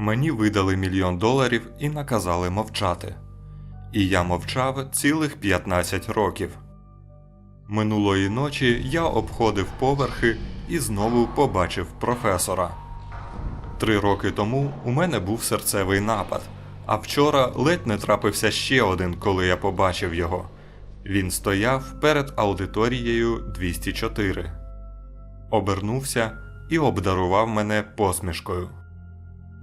Мені видали мільйон доларів і наказали мовчати. І я мовчав цілих 15 років. Минулої ночі я обходив поверхи і знову побачив професора. Три роки тому у мене був серцевий напад, а вчора ледь не трапився ще один, коли я побачив його. Він стояв перед аудиторією 204. Обернувся і обдарував мене посмішкою.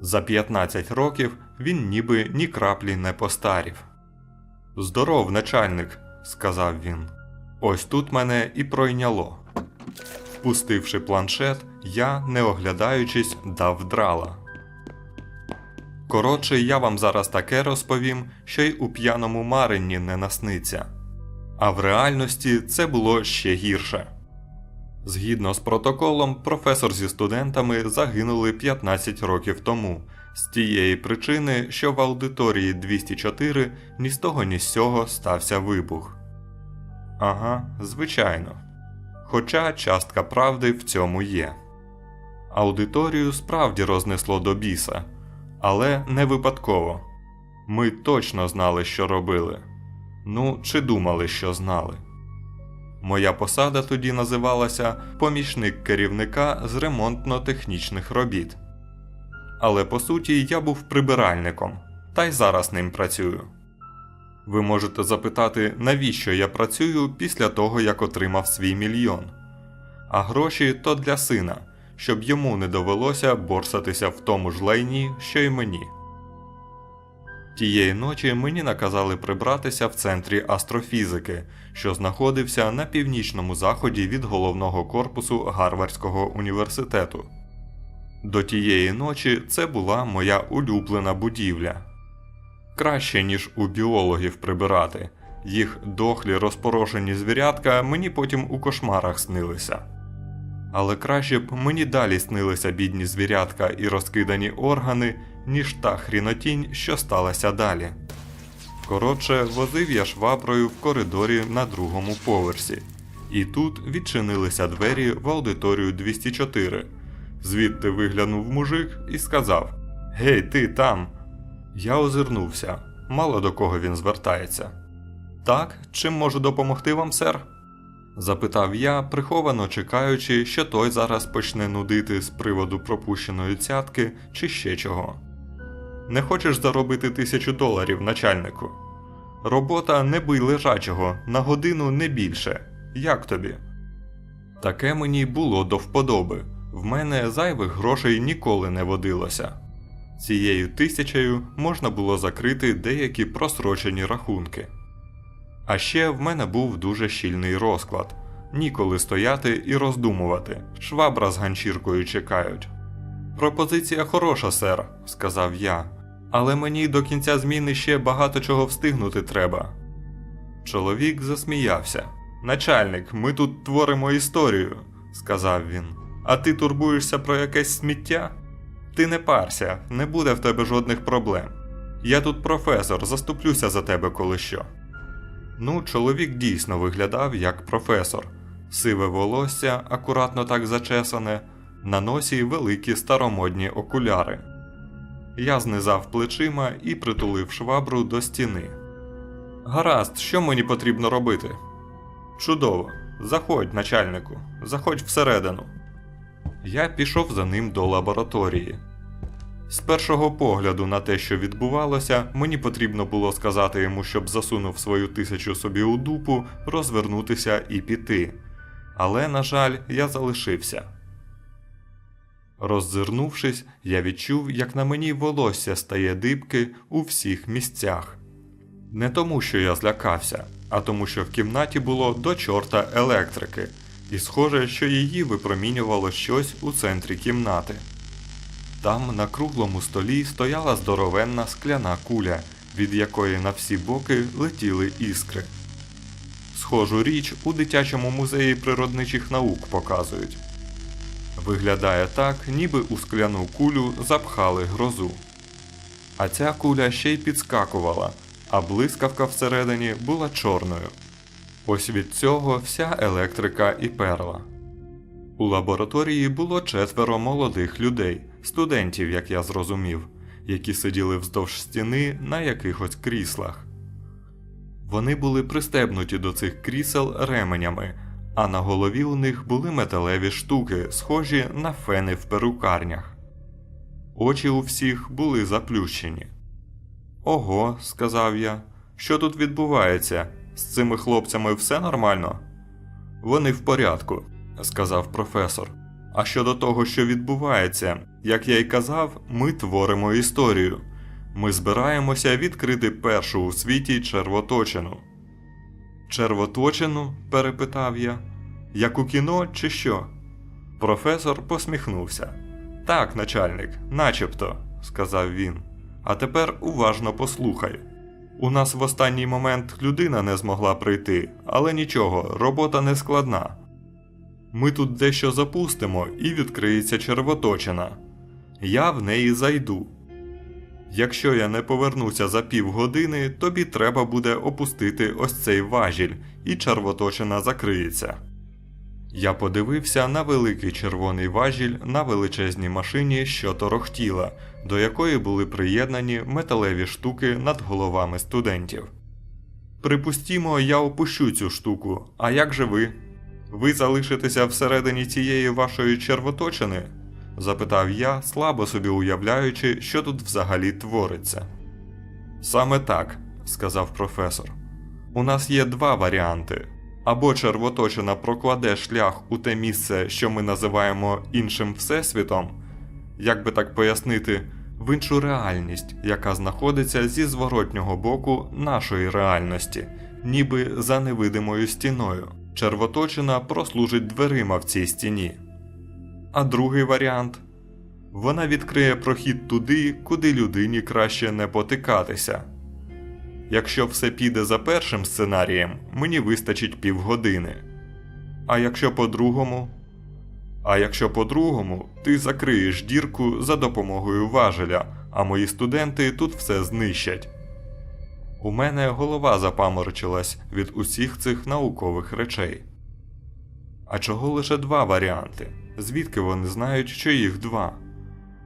За 15 років він ніби ні краплі не постарів. Здоров, начальник, сказав він. Ось тут мене і пройняло. Впустивши планшет, я, не оглядаючись, дав драла. Коротше, я вам зараз таке розповім, що й у п'яному маренні не насниться. А в реальності це було ще гірше. Згідно з протоколом, професор зі студентами загинули 15 років тому, з тієї причини, що в аудиторії 204 ні з того ні з сього стався вибух. Ага, звичайно. Хоча частка правди в цьому є. Аудиторію справді рознесло до біса, але не випадково. Ми точно знали, що робили. Ну, чи думали, що знали. Моя посада тоді називалася помічник керівника з ремонтно-технічних робіт. Але по суті я був прибиральником, та й зараз ним працюю. Ви можете запитати, навіщо я працюю після того, як отримав свій мільйон. А гроші то для сина, щоб йому не довелося борсатися в тому ж лайні, що й мені. Тієї ночі мені наказали прибратися в центрі астрофізики, що знаходився на північному заході від головного корпусу Гарвардського університету. До тієї ночі це була моя улюблена будівля. Краще, ніж у біологів прибирати. Їх дохлі розпорошені звірятка мені потім у кошмарах снилися. Але краще б мені далі снилися бідні звірятка і розкидані органи, ніж та хрінотінь, що сталася далі. Коротше, возив я шваброю в коридорі на другому поверсі, і тут відчинилися двері в аудиторію 204. Звідти виглянув мужик і сказав: Гей, ти там. Я озирнувся, мало до кого він звертається. Так, чим можу допомогти вам, сер? запитав я, приховано чекаючи, що той зараз почне нудити з приводу пропущеної цятки чи ще чого. Не хочеш заробити тисячу доларів, начальнику? Робота не бий лежачого, на годину не більше. Як тобі? Таке мені було до вподоби. В мене зайвих грошей ніколи не водилося. Цією тисячею можна було закрити деякі просрочені рахунки. А ще в мене був дуже щільний розклад. Ніколи стояти і роздумувати. Швабра з ганчіркою чекають. Пропозиція хороша, сер, сказав я. Але мені до кінця зміни ще багато чого встигнути треба. Чоловік засміявся. Начальник, ми тут творимо історію, сказав він. А ти турбуєшся про якесь сміття? Ти не парся, не буде в тебе жодних проблем. Я тут професор, заступлюся за тебе коли що. Ну, чоловік дійсно виглядав як професор, сиве волосся, акуратно так зачесане, на носі великі старомодні окуляри. Я знизав плечима і притулив швабру до стіни. Гаразд, що мені потрібно робити? Чудово, заходь, начальнику, заходь всередину. Я пішов за ним до лабораторії. З першого погляду на те, що відбувалося, мені потрібно було сказати йому, щоб засунув свою тисячу собі у дупу, розвернутися і піти. Але, на жаль, я залишився. Роззирнувшись, я відчув, як на мені волосся стає дибки у всіх місцях. Не тому, що я злякався, а тому, що в кімнаті було до чорта електрики, і схоже, що її випромінювало щось у центрі кімнати. Там на круглому столі стояла здоровенна скляна куля, від якої на всі боки летіли іскри. Схожу річ у дитячому музеї природничих наук показують. Виглядає так, ніби у скляну кулю запхали грозу. А ця куля ще й підскакувала, а блискавка всередині була чорною. Ось від цього вся електрика і перла. У лабораторії було четверо молодих людей, студентів, як я зрозумів, які сиділи вздовж стіни на якихось кріслах. Вони були пристебнуті до цих крісел ременями, а на голові у них були металеві штуки, схожі на фени в перукарнях. Очі у всіх були заплющені. Ого, сказав я, що тут відбувається? З цими хлопцями все нормально? Вони в порядку, сказав професор. А щодо того, що відбувається, як я й казав, ми творимо історію. Ми збираємося відкрити першу у світі червоточину. Червоточину? перепитав я. Як у кіно, чи що? Професор посміхнувся. Так, начальник, начебто, сказав він. А тепер уважно послухай. У нас в останній момент людина не змогла прийти, але нічого, робота не складна. Ми тут дещо запустимо і відкриється червоточина. Я в неї зайду. Якщо я не повернуся за півгодини, тобі треба буде опустити ось цей важіль, і червоточина закриється. Я подивився на великий червоний важіль на величезній машині, що торохтіла, до якої були приєднані металеві штуки над головами студентів. Припустімо, я опущу цю штуку, а як же ви? Ви залишитеся всередині цієї вашої червоточини? Запитав я, слабо собі уявляючи, що тут взагалі твориться. Саме так, сказав професор. У нас є два варіанти. Або червоточина прокладе шлях у те місце, що ми називаємо іншим всесвітом, як би так пояснити, в іншу реальність, яка знаходиться зі зворотнього боку нашої реальності, ніби за невидимою стіною. Червоточина прослужить дверима в цій стіні. А другий варіант вона відкриє прохід туди, куди людині краще не потикатися. Якщо все піде за першим сценарієм, мені вистачить півгодини. А якщо по-другому? А якщо по-другому, ти закриєш дірку за допомогою важеля, а мої студенти тут все знищать. У мене голова запаморочилась від усіх цих наукових речей. А чого лише два варіанти? Звідки вони знають, що їх два?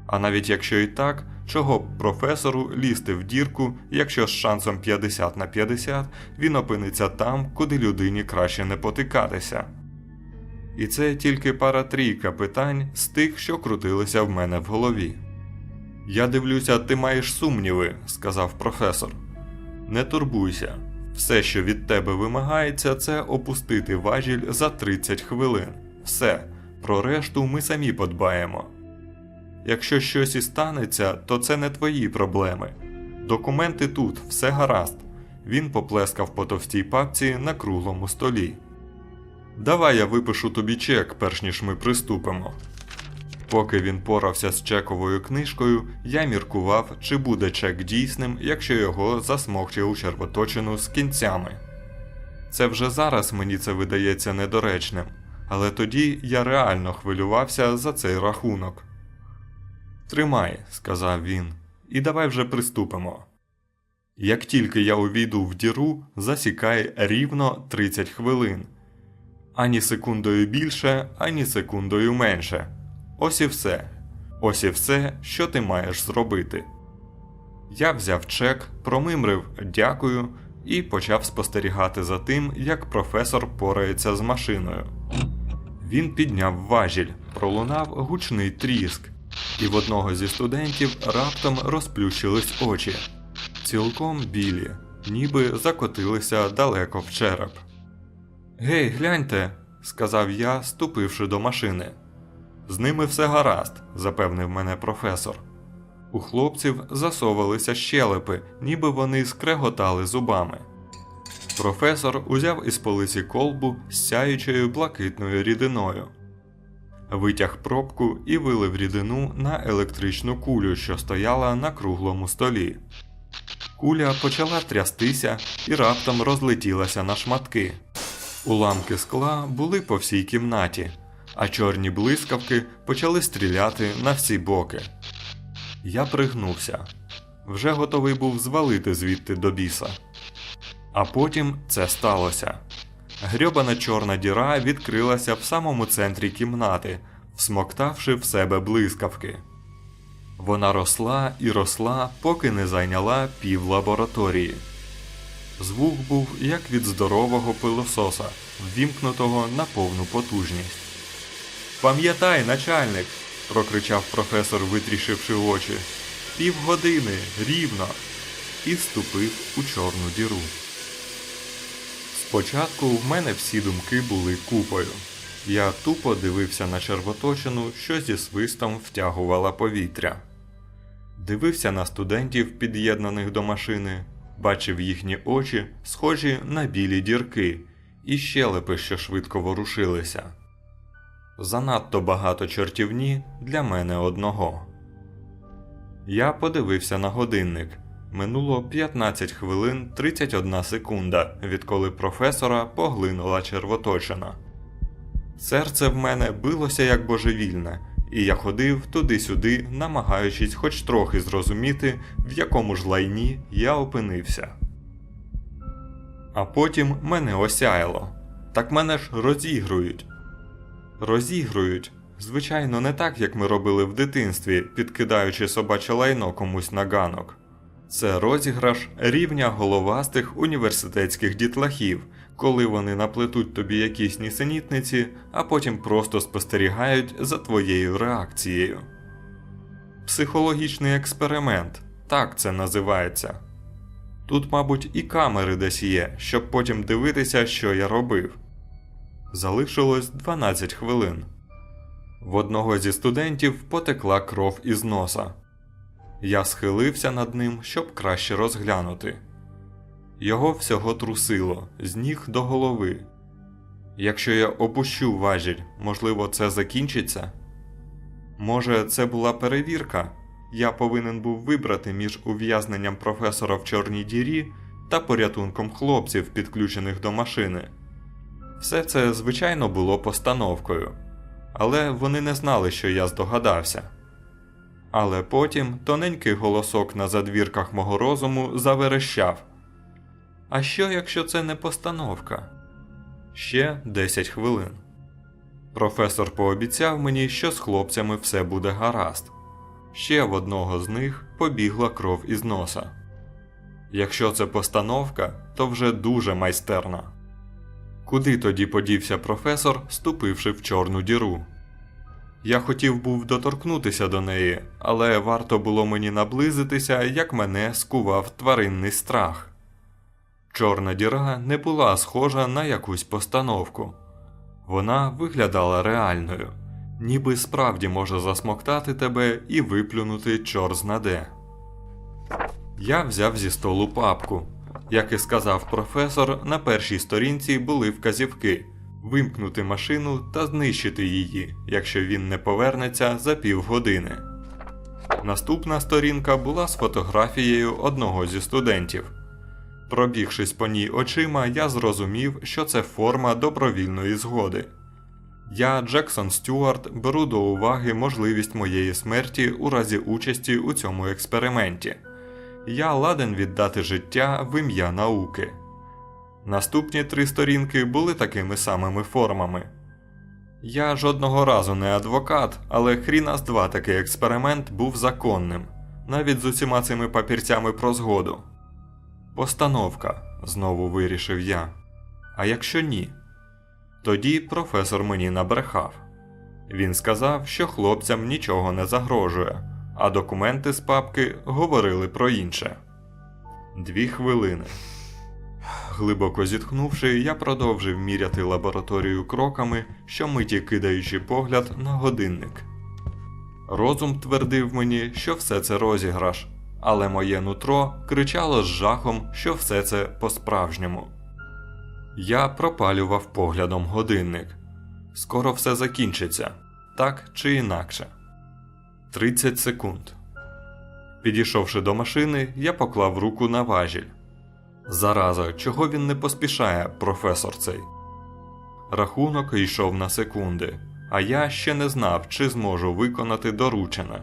А навіть якщо і так, чого б професору лізти в дірку, якщо з шансом 50 на 50 він опиниться там, куди людині краще не потикатися? І це тільки пара трійка питань з тих, що крутилися в мене в голові. Я дивлюся, ти маєш сумніви, сказав професор. Не турбуйся. Все, що від тебе вимагається, це опустити важіль за 30 хвилин. Все, про решту ми самі подбаємо. Якщо щось і станеться, то це не твої проблеми. Документи тут, все гаразд. Він поплескав по товстій папці на круглому столі. Давай я випишу тобі чек, перш ніж ми приступимо. Поки він порався з чековою книжкою, я міркував, чи буде чек дійсним, якщо його засмокче у червоточину з кінцями. Це вже зараз мені це видається недоречним, але тоді я реально хвилювався за цей рахунок. Тримай, сказав він, і давай вже приступимо. Як тільки я увійду в діру, засікай рівно 30 хвилин. Ані секундою більше, ані секундою менше. Ось і все. Ось і все, що ти маєш зробити. Я взяв чек, промимрив дякую і почав спостерігати за тим, як професор порається з машиною. Він підняв важіль, пролунав гучний тріск, і в одного зі студентів раптом розплющились очі, цілком білі, ніби закотилися далеко в череп. Гей, гляньте, сказав я, ступивши до машини. З ними все гаразд, запевнив мене професор. У хлопців засовувалися щелепи, ніби вони скреготали зубами. Професор узяв із полиці колбу з сяючою блакитною рідиною, витяг пробку і вилив рідину на електричну кулю, що стояла на круглому столі. Куля почала трястися і раптом розлетілася на шматки. Уламки скла були по всій кімнаті, а чорні блискавки почали стріляти на всі боки. Я пригнувся, вже готовий був звалити звідти до біса. А потім це сталося. Грьобана чорна діра відкрилася в самому центрі кімнати, всмоктавши в себе блискавки. Вона росла і росла, поки не зайняла пів лабораторії. Звук був як від здорового пилососа, ввімкнутого на повну потужність. Пам'ятай, начальник, прокричав професор, витрішивши очі. Півгодини, рівно. І ступив у чорну діру. Спочатку в мене всі думки були купою. Я тупо дивився на червоточину, що зі свистом втягувала повітря. Дивився на студентів, під'єднаних до машини, бачив їхні очі, схожі на білі дірки, і щелепи, що швидко ворушилися. Занадто багато чортівні для мене одного. Я подивився на годинник. Минуло 15 хвилин 31 секунда, відколи професора поглинула червоточина. Серце в мене билося як божевільне, і я ходив туди-сюди, намагаючись хоч трохи зрозуміти, в якому ж лайні я опинився. А потім мене осяяло. Так мене ж розігрують. Розігрують. Звичайно, не так, як ми робили в дитинстві, підкидаючи собаче лайно комусь на ганок. Це розіграш рівня головастих університетських дітлахів, коли вони наплетуть тобі якісь нісенітниці, а потім просто спостерігають за твоєю реакцією. Психологічний експеримент так це називається. Тут, мабуть, і камери десь є, щоб потім дивитися, що я робив. Залишилось 12 хвилин. В одного зі студентів потекла кров із носа. Я схилився над ним, щоб краще розглянути. Його всього трусило з ніг до голови. Якщо я опущу важіль, можливо, це закінчиться? Може, це була перевірка? Я повинен був вибрати між ув'язненням професора в чорній дірі та порятунком хлопців, підключених до машини. Все це, звичайно, було постановкою, але вони не знали, що я здогадався. Але потім тоненький голосок на задвірках мого розуму заверещав. А що, якщо це не постановка? Ще 10 хвилин. Професор пообіцяв мені, що з хлопцями все буде гаразд. Ще в одного з них побігла кров із носа. Якщо це постановка, то вже дуже майстерна. Куди тоді подівся професор, ступивши в чорну діру? Я хотів був доторкнутися до неї, але варто було мені наблизитися, як мене скував тваринний страх. Чорна діра не була схожа на якусь постановку. Вона виглядала реальною, ніби справді може засмоктати тебе і виплюнути чор знаде. Я взяв зі столу папку. Як і сказав професор, на першій сторінці були вказівки вимкнути машину та знищити її, якщо він не повернеться за півгодини. Наступна сторінка була з фотографією одного зі студентів. Пробігшись по ній очима, я зрозумів, що це форма добровільної згоди. Я, Джексон Стюарт, беру до уваги можливість моєї смерті у разі участі у цьому експерименті. Я ладен віддати життя в ім'я науки. Наступні три сторінки були такими самими формами. Я жодного разу не адвокат, але хріна з два такий експеримент був законним, навіть з усіма цими папірцями про згоду. Постановка, знову вирішив я. А якщо ні? Тоді професор мені набрехав. Він сказав, що хлопцям нічого не загрожує, а документи з папки говорили про інше. Дві хвилини. Глибоко зітхнувши, я продовжив міряти лабораторію кроками, щомиті кидаючи погляд на годинник. Розум твердив мені, що все це розіграш, але моє нутро кричало з жахом, що все це по-справжньому. Я пропалював поглядом годинник. Скоро все закінчиться, так чи інакше. 30 секунд. Підійшовши до машини, я поклав руку на важіль. Зараза, чого він не поспішає, професор цей? Рахунок йшов на секунди, а я ще не знав, чи зможу виконати доручене,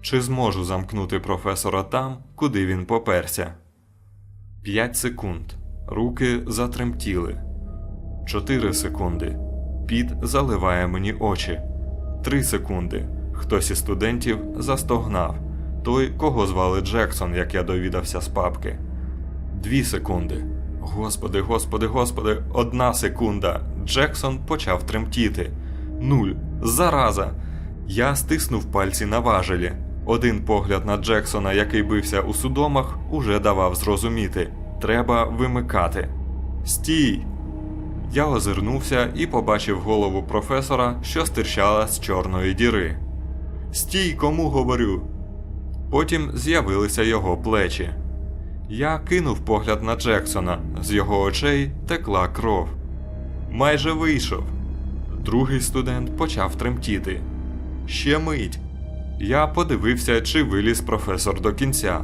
чи зможу замкнути професора там, куди він поперся. П'ять секунд. Руки затремтіли. Чотири секунди. Піт заливає мені очі. Три секунди. Хтось із студентів застогнав той, кого звали Джексон, як я довідався з папки. Дві секунди. Господи, господи, господи, одна секунда. Джексон почав тремтіти. Нуль. Зараза. Я стиснув пальці на важелі. Один погляд на Джексона, який бився у судомах, уже давав зрозуміти. Треба вимикати. Стій! Я озирнувся і побачив голову професора, що стирчала з чорної діри. Стій, кому говорю. Потім з'явилися його плечі. Я кинув погляд на Джексона, з його очей текла кров. Майже вийшов. Другий студент почав тремтіти. Ще мить. Я подивився, чи виліз професор до кінця.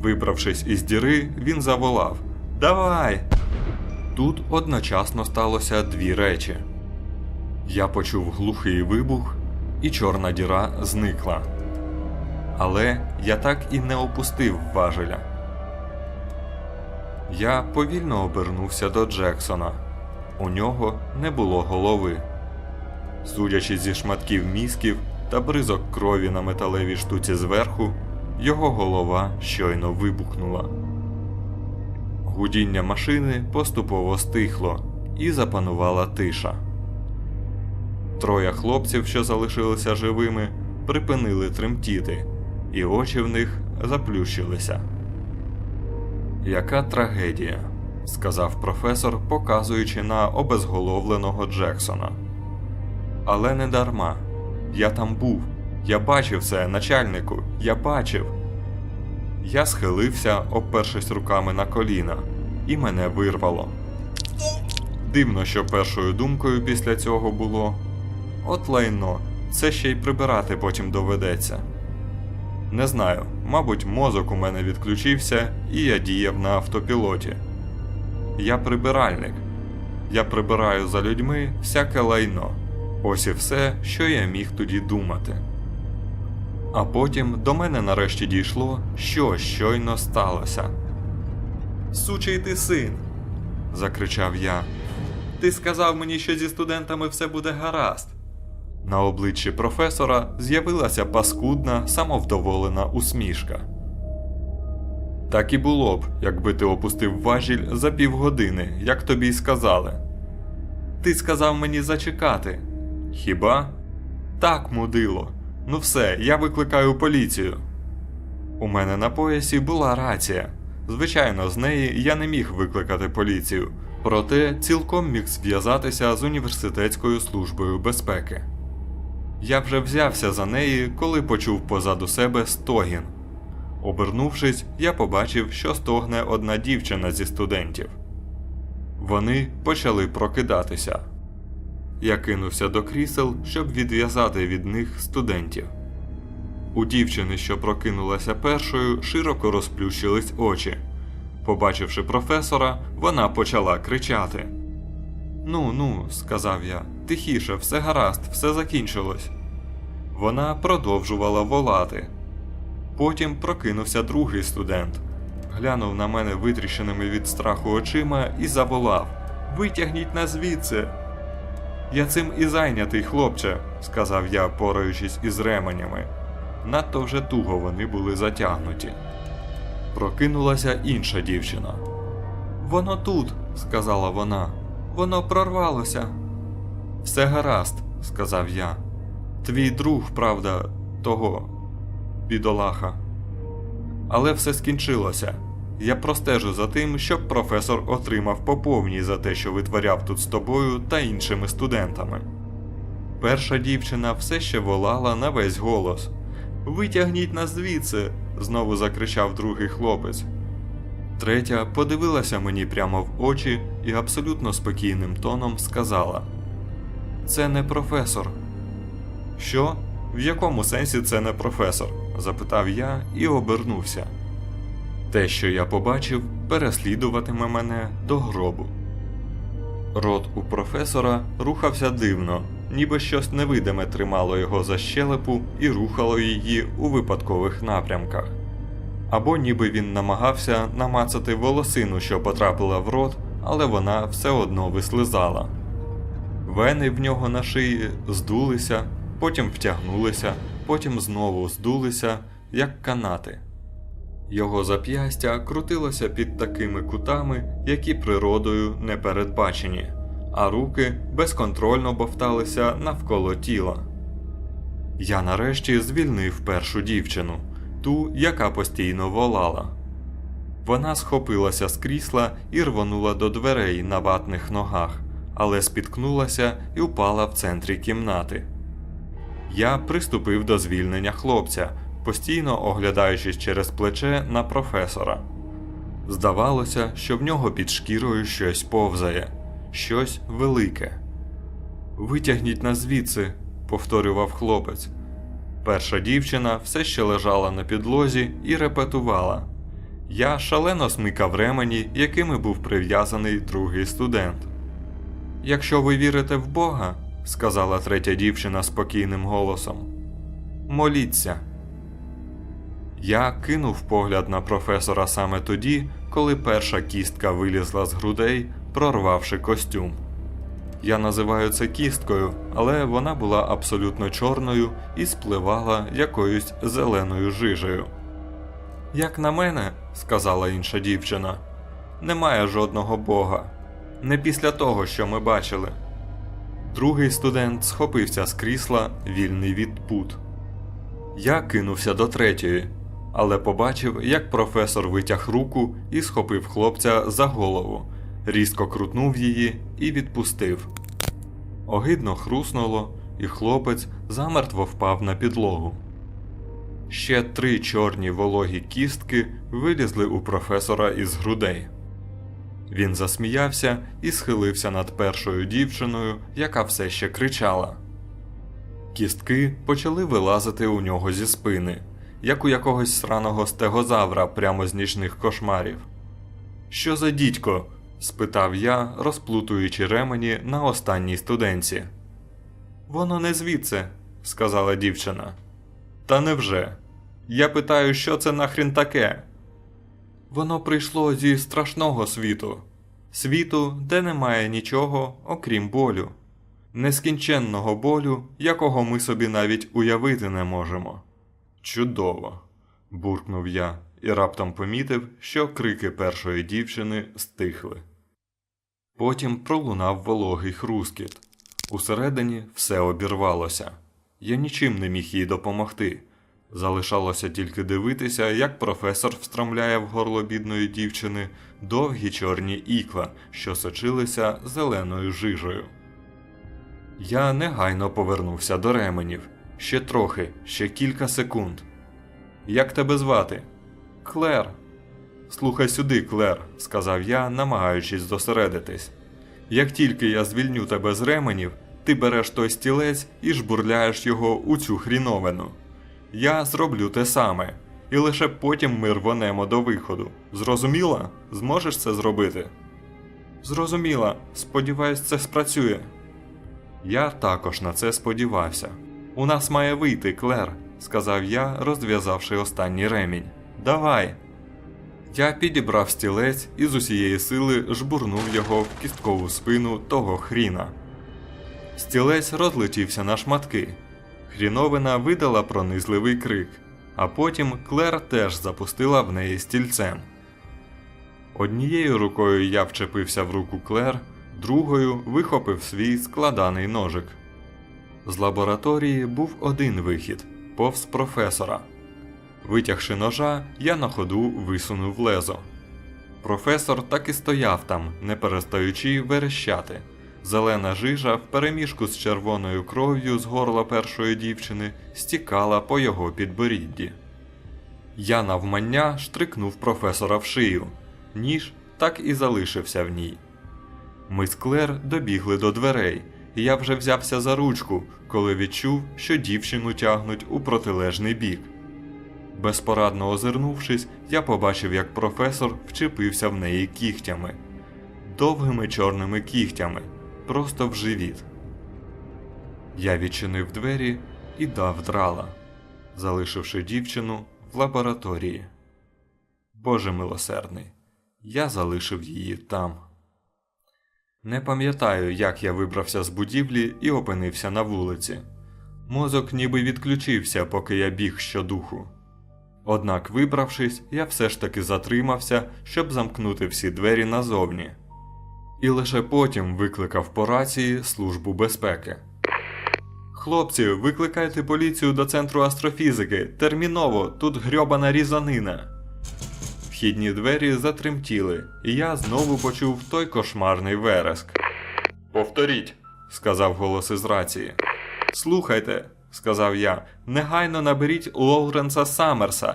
Вибравшись із діри, він заволав Давай! Тут одночасно сталося дві речі. Я почув глухий вибух, і чорна діра зникла. Але я так і не опустив важеля. Я повільно обернувся до Джексона. У нього не було голови. Судячи зі шматків мізків та бризок крові на металевій штуці зверху, його голова щойно вибухнула. Гудіння машини поступово стихло, і запанувала тиша. Троє хлопців, що залишилися живими, припинили тремтіти, і очі в них заплющилися. Яка трагедія, сказав професор, показуючи на обезголовленого Джексона. Але не дарма. Я там був. Я бачив це, начальнику, я бачив. Я схилився, опершись руками на коліна, і мене вирвало. Дивно, що першою думкою після цього було от лайно, це ще й прибирати потім доведеться. Не знаю, мабуть, мозок у мене відключився, і я діяв на автопілоті. Я прибиральник. Я прибираю за людьми всяке лайно. Ось і все, що я міг тоді думати. А потім до мене нарешті дійшло, що щойно сталося. Сучий ти син. закричав я. Ти сказав мені, що зі студентами все буде гаразд. На обличчі професора з'явилася паскудна, самовдоволена усмішка. Так і було б, якби ти опустив важіль за півгодини, як тобі й сказали. Ти сказав мені зачекати. Хіба? Так, мудило. Ну все, я викликаю поліцію. У мене на поясі була рація. Звичайно, з неї я не міг викликати поліцію, проте цілком міг зв'язатися з університетською службою безпеки. Я вже взявся за неї, коли почув позаду себе стогін. Обернувшись, я побачив, що стогне одна дівчина зі студентів. Вони почали прокидатися. Я кинувся до крісел, щоб відв'язати від них студентів. У дівчини, що прокинулася першою, широко розплющились очі. Побачивши професора, вона почала кричати. Ну, ну, сказав я, тихіше, все гаразд, все закінчилось. Вона продовжувала волати. Потім прокинувся другий студент, глянув на мене витріщеними від страху очима і заволав Витягніть нас звідси. Я цим і зайнятий, хлопче, сказав я, пораючись із ременями. Надто вже туго вони були затягнуті. Прокинулася інша дівчина. Воно тут, сказала вона. Воно прорвалося. Все гаразд, сказав я. Твій друг, правда, того бідолаха. Але все скінчилося. Я простежу за тим, щоб професор отримав по повній за те, що витворяв тут з тобою та іншими студентами. Перша дівчина все ще волала на весь голос. Витягніть нас звідси. знову закричав другий хлопець. Третя подивилася мені прямо в очі і абсолютно спокійним тоном сказала: Це не професор. Що? В якому сенсі це не професор? запитав я і обернувся. Те, що я побачив, переслідуватиме мене до гробу. Рот у професора рухався дивно, ніби щось невидиме тримало його за щелепу і рухало її у випадкових напрямках. Або ніби він намагався намацати волосину, що потрапила в рот, але вона все одно вислизала. Вени в нього на шиї здулися, потім втягнулися, потім знову здулися, як канати. Його зап'ястя крутилося під такими кутами, які природою не передбачені, а руки безконтрольно бовталися навколо тіла. Я нарешті звільнив першу дівчину, ту, яка постійно волала. Вона схопилася з крісла і рвонула до дверей на ватних ногах, але спіткнулася і впала в центрі кімнати. Я приступив до звільнення хлопця, постійно оглядаючись через плече на професора. Здавалося, що в нього під шкірою щось повзає, щось велике. Витягніть нас звідси, повторював хлопець. Перша дівчина все ще лежала на підлозі і репетувала. Я шалено смикав ремені, якими був прив'язаний другий студент. Якщо ви вірите в Бога, сказала третя дівчина спокійним голосом, моліться. Я кинув погляд на професора саме тоді, коли перша кістка вилізла з грудей, прорвавши костюм. Я називаю це кісткою, але вона була абсолютно чорною і спливала якоюсь зеленою жижею. Як на мене, сказала інша дівчина, немає жодного бога. Не після того, що ми бачили. Другий студент схопився з крісла, вільний від пут. Я кинувся до третьої, але побачив, як професор витяг руку і схопив хлопця за голову, різко крутнув її і відпустив. Огидно хруснуло, і хлопець замертво впав на підлогу. Ще три чорні вологі кістки вилізли у професора із грудей. Він засміявся і схилився над першою дівчиною, яка все ще кричала. Кістки почали вилазити у нього зі спини, як у якогось сраного стегозавра прямо з нічних кошмарів. Що за дідько? спитав я, розплутуючи ремені на останній студенці. Воно не звідси, сказала дівчина. Та невже? Я питаю, що це нахрін таке? Воно прийшло зі страшного світу, світу, де немає нічого, окрім болю, нескінченного болю, якого ми собі навіть уявити не можемо. Чудово. буркнув я і раптом помітив, що крики першої дівчини стихли. Потім пролунав вологий хрускіт. Усередині все обірвалося. Я нічим не міг їй допомогти. Залишалося тільки дивитися, як професор встромляє в горло бідної дівчини довгі чорні ікла, що сочилися зеленою жижею. Я негайно повернувся до ременів. Ще трохи, ще кілька секунд. Як тебе звати? Клер. Слухай сюди, Клер, сказав я, намагаючись зосередитись. Як тільки я звільню тебе з ременів, ти береш той стілець і жбурляєш його у цю хріновину. Я зроблю те саме, і лише потім ми рвонемо до виходу. Зрозуміла? Зможеш це зробити? Зрозуміла, сподіваюсь, це спрацює. Я також на це сподівався. У нас має вийти, Клер, сказав я, розв'язавши останній ремінь. Давай. Я підібрав стілець і з усієї сили жбурнув його в кісткову спину того хріна. Стілець розлетівся на шматки. Хріновина видала пронизливий крик, а потім Клер теж запустила в неї стільцем. Однією рукою я вчепився в руку Клер, другою вихопив свій складаний ножик. З лабораторії був один вихід повз професора. Витягши ножа, я на ходу висунув лезо. Професор так і стояв там, не перестаючи верещати. Зелена жижа впереміжку з червоною кров'ю з горла першої дівчини стікала по його підборідді. Я навмання штрикнув професора в шию, ніж так і залишився в ній. Ми з Клер добігли до дверей, і я вже взявся за ручку, коли відчув, що дівчину тягнуть у протилежний бік. Безпорадно озирнувшись, я побачив, як професор вчепився в неї кігтями, довгими чорними кігтями, просто в живіт. Я відчинив двері і дав драла, залишивши дівчину в лабораторії. Боже милосердний, я залишив її там. Не пам'ятаю, як я вибрався з будівлі і опинився на вулиці. Мозок ніби відключився, поки я біг щодуху. Однак, вибравшись, я все ж таки затримався, щоб замкнути всі двері назовні. І лише потім викликав по рації Службу безпеки. Хлопці, викликайте поліцію до центру астрофізики. Терміново, тут грьобана різанина. Вхідні двері затремтіли, і я знову почув той кошмарний вереск. Повторіть, сказав голос із рації. Слухайте, сказав я, негайно наберіть Лоуренса Саммерса.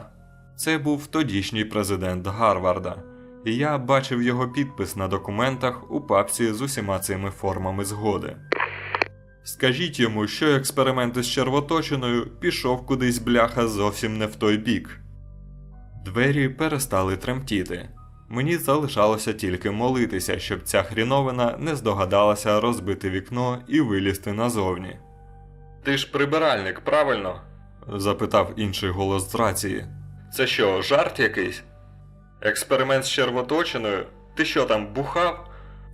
Це був тодішній президент Гарварда, і я бачив його підпис на документах у папці з усіма цими формами згоди. Скажіть йому, що експеримент із червоточиною пішов кудись бляха зовсім не в той бік. Двері перестали тремтіти. Мені залишалося тільки молитися, щоб ця хріновина не здогадалася розбити вікно і вилізти назовні. Ти ж прибиральник, правильно? запитав інший голос з рації. Це що, жарт якийсь? Експеримент з червоточиною? Ти що там бухав?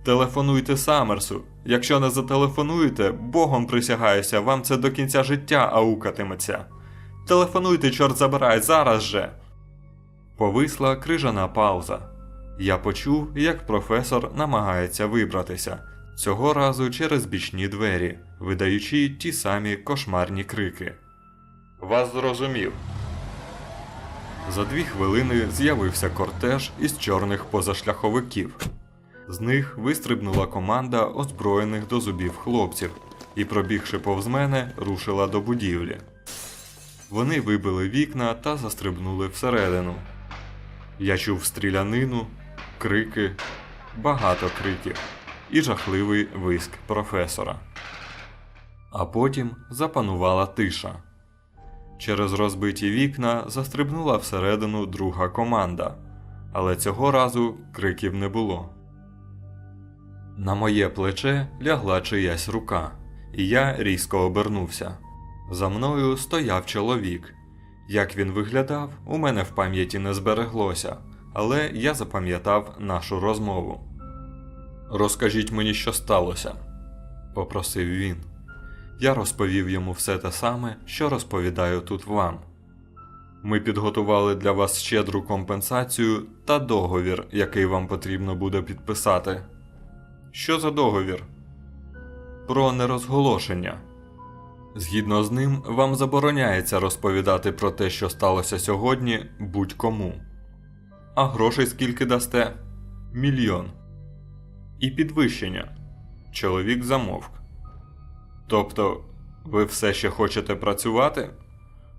Телефонуйте Саммерсу. Якщо не зателефонуєте, богом присягаюся, вам це до кінця життя аукатиметься. Телефонуйте, чорт забирай, зараз же. Повисла крижана пауза. Я почув, як професор намагається вибратися, цього разу через бічні двері, видаючи ті самі кошмарні крики. Вас зрозумів. За дві хвилини з'явився кортеж із чорних позашляховиків. З них вистрибнула команда озброєних до зубів хлопців і, пробігши повз мене, рушила до будівлі. Вони вибили вікна та застрибнули всередину. Я чув стрілянину, крики, багато криків і жахливий виск професора. А потім запанувала тиша. Через розбиті вікна застрибнула всередину друга команда, але цього разу криків не було. На моє плече лягла чиясь рука, і я різко обернувся. За мною стояв чоловік. Як він виглядав, у мене в пам'яті не збереглося, але я запам'ятав нашу розмову. Розкажіть мені, що сталося, попросив він. Я розповів йому все те саме, що розповідаю тут вам. Ми підготували для вас щедру компенсацію та договір, який вам потрібно буде підписати. Що за договір? Про нерозголошення. Згідно з ним, вам забороняється розповідати про те, що сталося сьогодні, будь-кому. А грошей скільки дасте? Мільйон. І підвищення. Чоловік замовк. Тобто, ви все ще хочете працювати?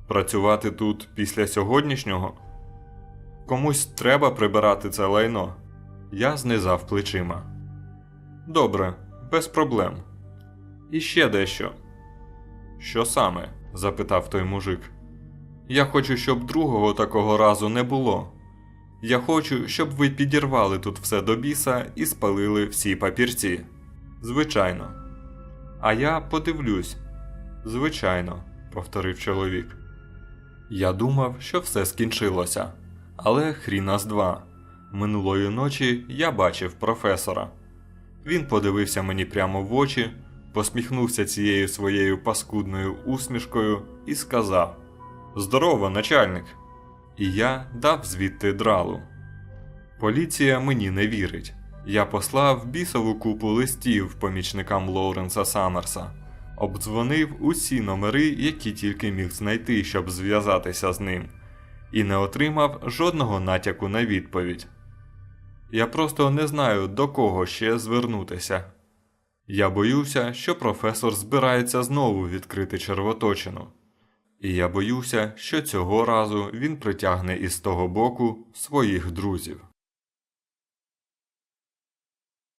Працювати тут після сьогоднішнього? Комусь треба прибирати це лайно. Я знизав плечима. Добре, без проблем. І ще дещо. Що саме? запитав той мужик. Я хочу, щоб другого такого разу не було. Я хочу, щоб ви підірвали тут все до біса і спалили всі папірці. Звичайно. А я подивлюсь. Звичайно, повторив чоловік. Я думав, що все скінчилося, але хріна з два. Минулої ночі я бачив професора. Він подивився мені прямо в очі, посміхнувся цією своєю паскудною усмішкою і сказав: Здорово, начальник! І я дав звідти дралу. Поліція мені не вірить. Я послав бісову купу листів помічникам Лоуренса Саммерса, обдзвонив усі номери, які тільки міг знайти, щоб зв'язатися з ним, і не отримав жодного натяку на відповідь. Я просто не знаю, до кого ще звернутися. Я боюся, що професор збирається знову відкрити червоточину. І я боюся, що цього разу він притягне із того боку своїх друзів.